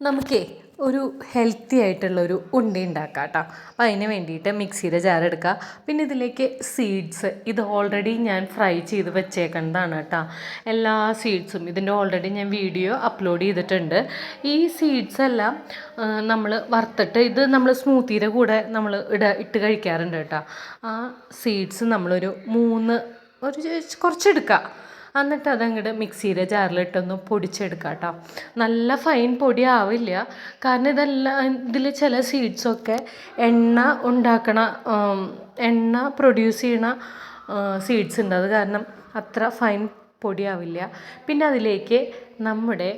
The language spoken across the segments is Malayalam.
നമുക്കേ ഒരു ഹെൽത്തി ആയിട്ടുള്ള ഒരു ഉണ്ടി ഉണ്ടാക്കാം കേട്ടോ അപ്പം അതിന് വേണ്ടിയിട്ട് മിക്സിയുടെ ജാർ എടുക്കുക പിന്നെ ഇതിലേക്ക് സീഡ്സ് ഇത് ഓൾറെഡി ഞാൻ ഫ്രൈ ചെയ്ത് വെച്ചേക്കുന്നതാണ് കേട്ടോ എല്ലാ സീഡ്സും ഇതിന്റെ ഓൾറെഡി ഞാൻ വീഡിയോ അപ്ലോഡ് ചെയ്തിട്ടുണ്ട്. ഈ സീഡ്സ് എല്ലാം നമ്മൾ വറുത്തിട്ട് ഇത് നമ്മൾ സ്മൂത്തിയുടെ കൂടെ നമ്മൾ ഇട ഇട്ട് കഴിക്കാറുണ്ട് കേട്ടോ. ആ സീഡ്സ് നമ്മളൊരു മൂന്ന് ഒരു കുറച്ചെടുക്കുക എന്നിട്ട് അതങ്ങോട്ട് മിക്സിയിലെ ജാറിലിട്ടൊന്ന് പൊടിച്ചെടുക്കുക കേട്ടോ നല്ല ഫൈൻ പൊടി ആവില്ല. കാരണം ഇതെല്ലാം ഇതിൽ ചില സീഡ്സൊക്കെ എണ്ണ ഉണ്ടാക്കണ എണ്ണ പ്രൊഡ്യൂസ് ചെയ്യണ സീഡ്സ് ഉണ്ട്. അത് കാരണം അത്ര ഫൈൻ പൊടിയാവില്ല പിന്നെ അതിലേക്ക് നമ്മുടെ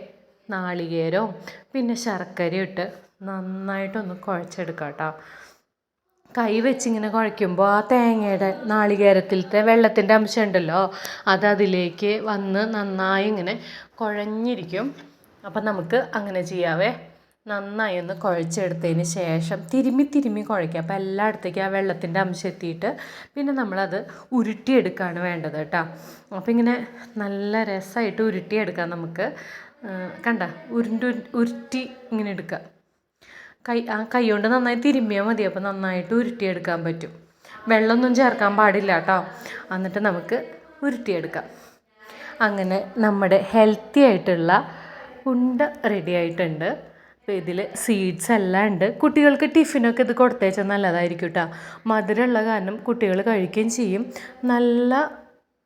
നാളികേരവും പിന്നെ ശർക്കരയും ഇട്ട് നന്നായിട്ടൊന്ന് കുഴച്ചെടുക്കാം കേട്ടോ കൈ വെച്ചിങ്ങനെ കുഴയ്ക്കുമ്പോൾ ആ തേങ്ങയുടെ നാളികേരത്തിലത്തെ വെള്ളത്തിന്റെ അംശം ഉണ്ടല്ലോ അത് അതിലേക്ക് വന്ന് നന്നായി ഇങ്ങനെ കുഴഞ്ഞിരിക്കും. അപ്പം നമുക്ക് അങ്ങനെ ചെയ്യാവേ. നന്നായി ഒന്ന് കുഴച്ചെടുത്തതിന് ശേഷം തിരുമ്മി തിരുമ്മി കുഴയ്ക്കുക അപ്പോൾ എല്ലായിടത്തേക്കും ആ വെള്ളത്തിന്റെ അംശം എത്തിയിട്ട് പിന്നെ നമ്മളത് ഉരുട്ടിയെടുക്കുകയാണ് വേണ്ടത് കേട്ടോ. അപ്പോൾ ഇങ്ങനെ നല്ല രസമായിട്ട് ഉരുട്ടിയെടുക്കാം നമുക്ക്. കണ്ട? ഉരുണ്ട് ഉരുട്ടി ഇങ്ങനെ എടുക്കുക കൈ കൈ കൊണ്ട് നന്നായി തിരുമ്മിയാൽ മതി അപ്പോൾ നന്നായിട്ട് ഉരുട്ടിയെടുക്കാൻ പറ്റും. വെള്ളമൊന്നും ചേർക്കാൻ പാടില്ല കേട്ടോ എന്നിട്ട് നമുക്ക് ഉരുട്ടിയെടുക്കാം. അങ്ങനെ നമ്മുടെ ഹെൽത്തി ആയിട്ടുള്ള ഉണ്ട റെഡി ആയിട്ടുണ്ട്. അപ്പോൾ ഇതിൽ സീഡ്സ് എല്ലാം ഉണ്ട്. കുട്ടികൾക്ക് ടിഫിനൊക്കെ ഇത് കൊടുത്തേച്ചാൽ നല്ലതായിരിക്കും കേട്ടോ മധുരമുള്ള കാരണം കുട്ടികൾ കഴിക്കുകയും ചെയ്യും. നല്ല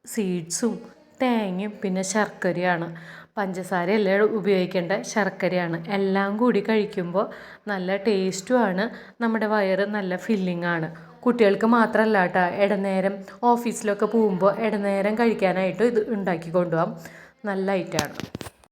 സീഡ്സും തേങ്ങയും പിന്നെ ശർക്കരയാണ്. പഞ്ചസാരയല്ല ഉപയോഗിക്കേണ്ട? ശർക്കരയാണ്. എല്ലാം കൂടി കഴിക്കുമ്പോൾ നല്ല ടേസ്റ്റുമാണ് നമ്മുടെ വയറ് നല്ല ഫില്ലിംഗ് ആണ്. കുട്ടികൾക്ക് മാത്രമല്ല കേട്ടോ ഇടനേരം ഓഫീസിലൊക്കെ പോകുമ്പോൾ ഇടനേരം കഴിക്കാനായിട്ട് ഇത് ഉണ്ടാക്കി കൊണ്ടുപോകാം നല്ല ഐറ്റമാണ്